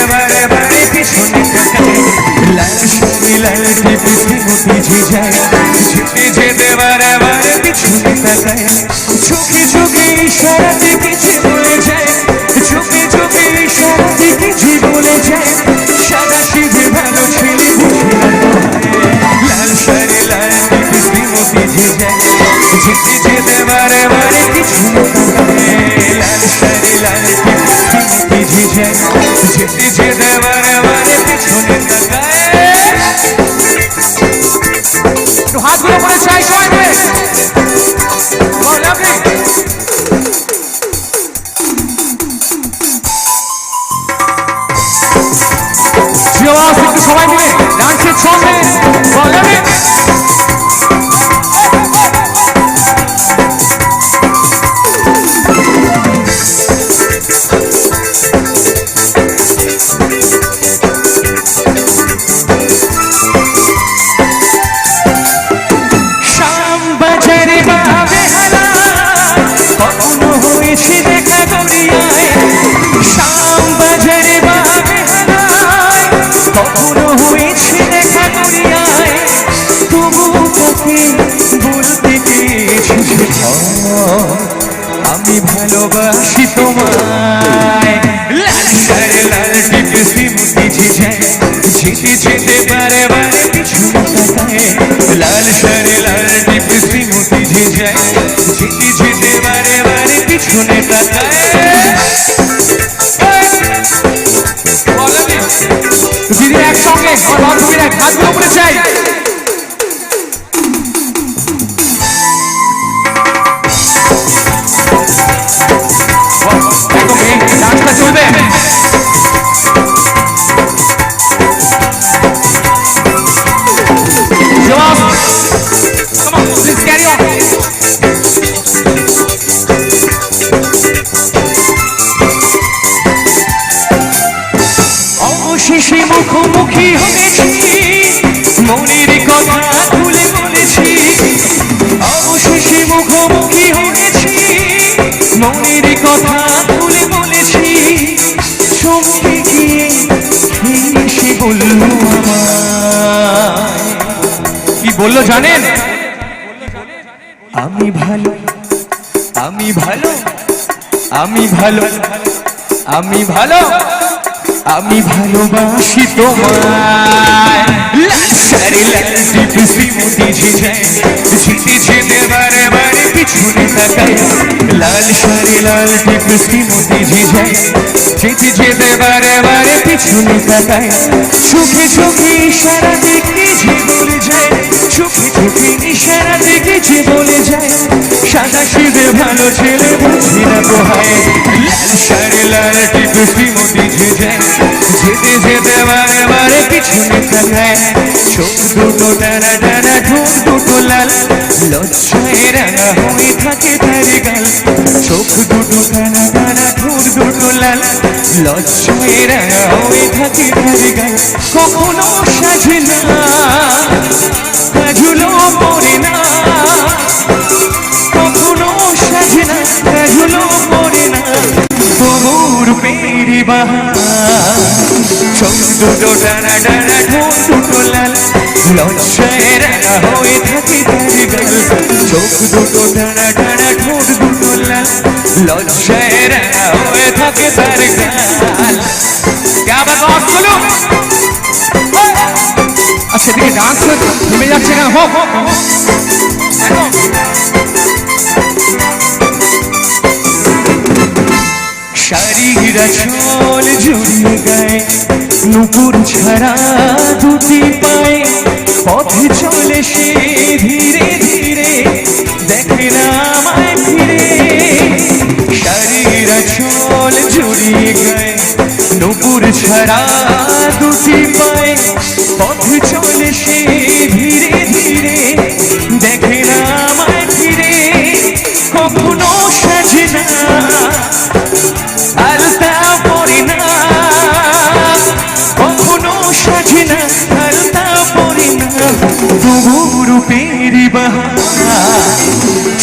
এবারে বাড়ি পিছনে তাকায় লাল সবি লাল পিছনে পিছিয়ে যায় ঝেঁটে ঝেঁটে বারে বারে পিছনে তাকায়। চোখে চোখে ইশারাতে কিছু বলে যায়। চোখে চোখে ইশারাতে কিছু বলে যায়। সাদা সিধে ভালো ছেলে লাল সারে লাল পিছনে পিছিয়ে যায় ঝেঁটে ঝেঁটে বারে বারে পিছনে তাকায়। লাল সারে লাল পিছনে পিছিয়ে যায় যেতে যেতে বারে বারে পিছনে তাকায়। হাতগুলো করে চাই সবাই সবাই মিলে ডান্সের ছন্দে। আমি ভালোবাসি তোমায় লাল লাল টিপে সিমুতি যায় তাকায় লাল সারে লাল টিপে সিমুতি যায় যেতে যেতে বারে বারে পিছনে তাকায় একসঙ্গে চাই Come on, please carry on. অবশেষে মুখোমুখি হয়েছি মনের কথা খুলে বলেছি অবশেষে মুখোমুখি হয়েছি মনের কথা বলল জানেন? আমি ভালো আমি ভালো আমি ভালো আমি ভালো আমি ভালোবাসি তোমায়। লাল লাল ঝিটি ঝিনে বারে বারে। পিছনে তাকায় লাল শাড়ি, লাল টিপি শ্রীমতি ঝিঝায় ঝিটি ঝিটে বারে বারে পিছনে তাকায় চোখে চোখে ইশারা দেখে যে বলে যায়। চোখে চোখে ইশারা দেখে যে বলে যায়। সাদা সিধে ভালো ছেলে বুঝি না কোহায় লাল শাড়ি বারে বারে পিছনে চোখ দুটো টানা টানা ঠোঁট দুটো লাল, লজ্জায় রাঙা থাকে তার গাল। চোখ দুটো টানা টানা ঠোঁট দুটো লাল, লজ্জায় রাঙা থাকে তার গাল। কখনো সাজে না, কাজুলো পড়ে না। বাহার চোখ দুটো ডানা ডানা ঠোঁট দুটো লাল। লজ্জায় রাঙা হয়ে থাকে তার গাল চোখ দুটো ডানা ডানা ঠোঁট দুটো লাল। লজ্জায় রাঙা হয়ে থাকে তার গাল। আবার সেদিকে ডান্স থেমে যাচ্ছে না হোক শাড়িরা চল জড়িয়ে গায়ে, নুপুর ছাড়া দুটি পায়ে। পথে চলে সে ধীরে ধীরে, দেখে না আমায় ফিরে। শাড়িরা চল জড়িয়ে গায়ে, নুপুর ছাড়া দুটি পায়ে। পথে চলে সে ধীরে পেরি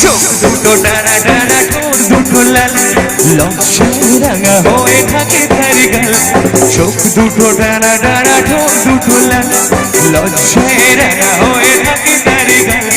চোখ দুটো ডানা ডানা, ঠোঁট দুটো লাল। লজ্জায় রাঙা হয়ে থাকে তার গাল। চোখ দুটো ডানা ডানা, ঠোঁট দুটো লাল। লজ্জায় রাঙা হয়ে থাকে তার গাল।